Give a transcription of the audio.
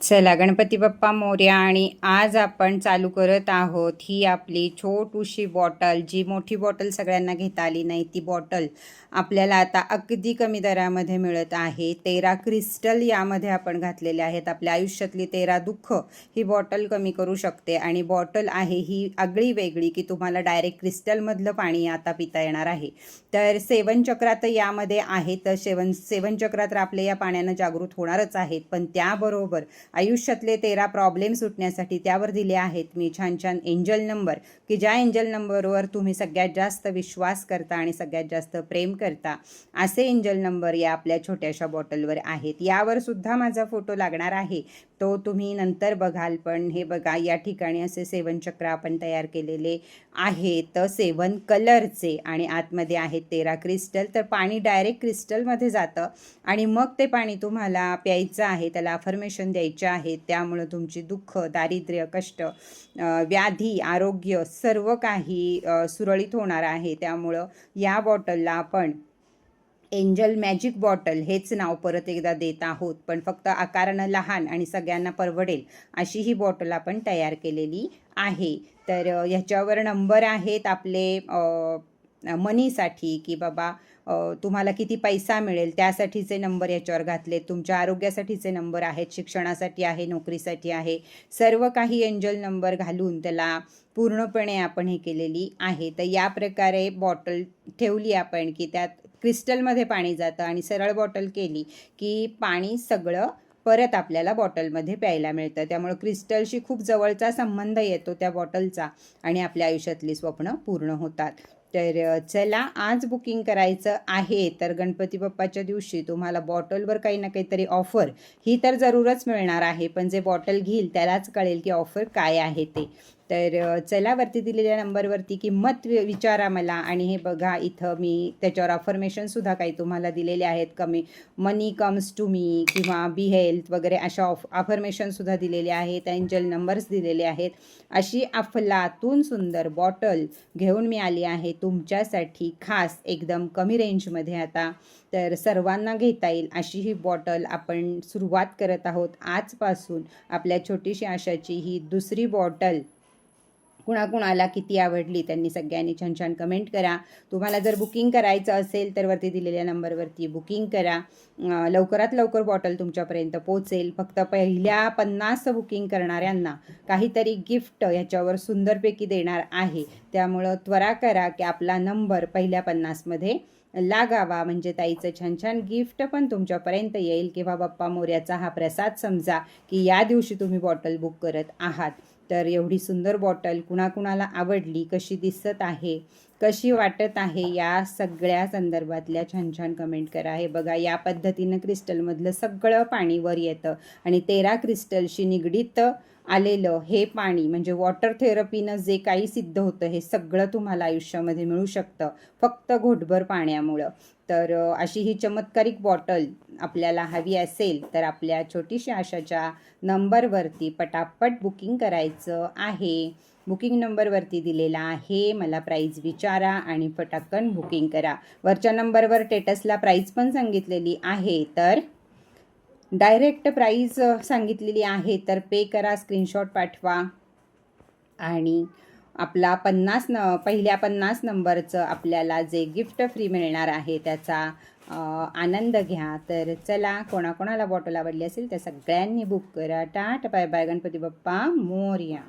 चला गणपती बाप्पा मोर्या आणि आज आपण चालू करत आहोत ही आपली छोटूशी बॉटल जी मोठी बॉटल सगळ्यांना घेता आली नाही ती बॉटल आपल्याला आता अगदी कमी दरामध्ये मिळत आहे. तेरा क्रिस्टल यामध्ये आपण घातलेले आहेत. आपल्या आयुष्यातली तेरा दुःख ही बॉटल कमी करू शकते आणि बॉटल आहे ही आगळी वेगळी की तुम्हाला डायरेक्ट क्रिस्टलमधलं पाणी आता पिता येणार आहे. तर सेवनचक्रा तर यामध्ये आहे तर सेवन सेवनचक्रात तर आपले या पाण्यानं जागृत होणारच आहेत. पण त्याबरोबर आयुष्यातले तेरा प्रॉब्लेम सुटण्यासाठी त्यावर दिले आहेत. मी छान छान एंजल नंबर की ज्या एंजल नंबरवर तुम्ही सगळ्यात जास्त विश्वास करता आणि सगळ्यात जास्त प्रेम करता असे एंजल नंबर या आपल्या छोट्याशा बॉटलवर आहेत. यावर सुद्धा माझा फोटो लागणार आहे. तो तुम्ही नंतर बघाल पण हे बघा या ठिकाणी असे सेवन चक्र आपण तयार केलेले आहेत. सेवन कलरचे आणि आतमध्ये आहेत तेरा क्रिस्टल तर पाणी डायरेक्ट क्रिस्टलमध्ये जातं आणि मग ते पाणी तुम्हाला प्यायचं आहे त्याला अफर्मेशन द्यायचं आहे त्यामुळं तुमची दुःख दारिद्र्य कष्ट व्याधी आरोग्य सर्व काही सुरळीत होणार आहे. त्यामुळं या बॉटलला आपण एंजल मॅजिक बॉटल हेच नाव परत एकदा देत आहोत. पण फक्त आकारानं लहान आणि सगळ्यांना परवडेल अशी ही बॉटल आपण तयार केलेली आहे. तर ह्याच्यावर नंबर आहेत आपले मनीसाठी की बाबा तुम्हाला किती पैसा मिळेल त्यासाठीचे नंबर याच्यावर घातले तुमच्या आरोग्यासाठीचे नंबर आहेत शिक्षणासाठी आहे नोकरीसाठी आहे सर्व काही एंजल नंबर घालून त्याला पूर्णपणे आपण हे केलेली आहे. तर या प्रकारे बॉटल ठेवली आपण की त्यात क्रिस्टलमध्ये पाणी जातं आणि सरळ बॉटल केली की पाणी सगळं परत आपल्याला बॉटलमध्ये प्यायला मिळतं. त्यामुळं क्रिस्टलशी खूप जवळचा संबंध येतो त्या बॉटलचा आणि आपल्या आयुष्यातली स्वप्न पूर्ण होतात. तर चला आज बुकिंग करायचं आहे. तर गणपती बाप्पाच्या दिवशी तुम्हाला बॉटलवर काही ना काहीतरी ऑफर ही तर जरूरच मिळणार आहे. पण जे बॉटल घेईल त्यालाच कळेल की ऑफर काय आहे ते. तर चलावरती चला वरती दिलेल्या नंबरवरती किंमत वि- विचारा मला आणि हे बघा इथं मी त्याच्यावर अफर्मेशनसुद्धा काही तुम्हाला दिलेले आहेत कमी. मनी कम्स टू मी किंवा बी हेल्थ वगैरे अशा ऑफ अफर्मेशनसुद्धा दिलेले आहेत एंजल नंबर्स दिलेले आहेत. अशी अफलातून सुंदर बॉटल घेऊन मी आली आहे तुमच्यासाठी खास एकदम कमी रेंजमध्ये आता. तर सर्वांना घेता येईल अशी ही बॉटल आपण सुरुवात करत आहोत आजपासून. आपल्या छोटीशी आशाची ही दुसरी बॉटल कुणाकुणाला किती आवडली त्यांनी सगळ्यांनी छान छान कमेंट करा. तुम्हाला जर बुकिंग करायचं असेल तर वरती दिलेल्या नंबरवरती बुकिंग करा. लवकरात लवकर बॉटल तुमच्यापर्यंत पोचेल फक्त पहिल्या पन्नास बुकिंग करणाऱ्यांना काहीतरी गिफ्ट ह्याच्यावर सुंदरपैकी देणार आहे. त्यामुळं त्वरा करा की आपला नंबर पहिल्या पन्नासमध्ये लागावा. म्हणजे ताईचं छान छान गिफ्ट पण तुमच्यापर्यंत येईल. किंवा बाप्पा मोर्याचा हा प्रसाद समजा की या दिवशी तुम्ही बॉटल बुक करत आहात. तर एवढी सुंदर बॉटल कुणाकुणाला आवडली कशी दिसत आहे कशी वाटत आहे या सगळ्या संदर्भातल्या छान छान कमेंट करा. हे बघा या पद्धतीनं क्रिस्टलमधलं सगळं पाणी वर येतं आणि तेरा क्रिस्टलशी निगडीत आलेलं हे पाणी म्हणजे वॉटर थेरपीनं जे काही सिद्ध होतं हे सगळं तुम्हाला आयुष्यामध्ये मिळू शकतं फक्त घोटभर पाण्यामुळं. तर अशी ही चमत्कारिक बॉटल आपल्याला हवी असेल तर आपल्या छोटीशी आशाच्या नंबरवरती पटापट बुकिंग करायचं आहे. बुकिंग नंबरवरती दिलेला आहे मला प्राईज विचारा आणि पटाकन बुकिंग करा. वरच्या नंबरवर टेटसला प्राईज पण सांगितलेली आहे तर डायरेक्ट प्राईज सांगितलेली आहे तर पे करा स्क्रीनशॉट पाठवा. आणि आपला पन्नास न पहिल्या पन्नास नंबरचं आपल्याला जे गिफ्ट फ्री मिळणार आहे त्याचा आनंद घ्या. तर चला कोणाकोणाला बॉटल आवडली असेल त्या सगळ्यांनी बुक करा. टाट बाय बाय गणपती बाप्पा मोर्या.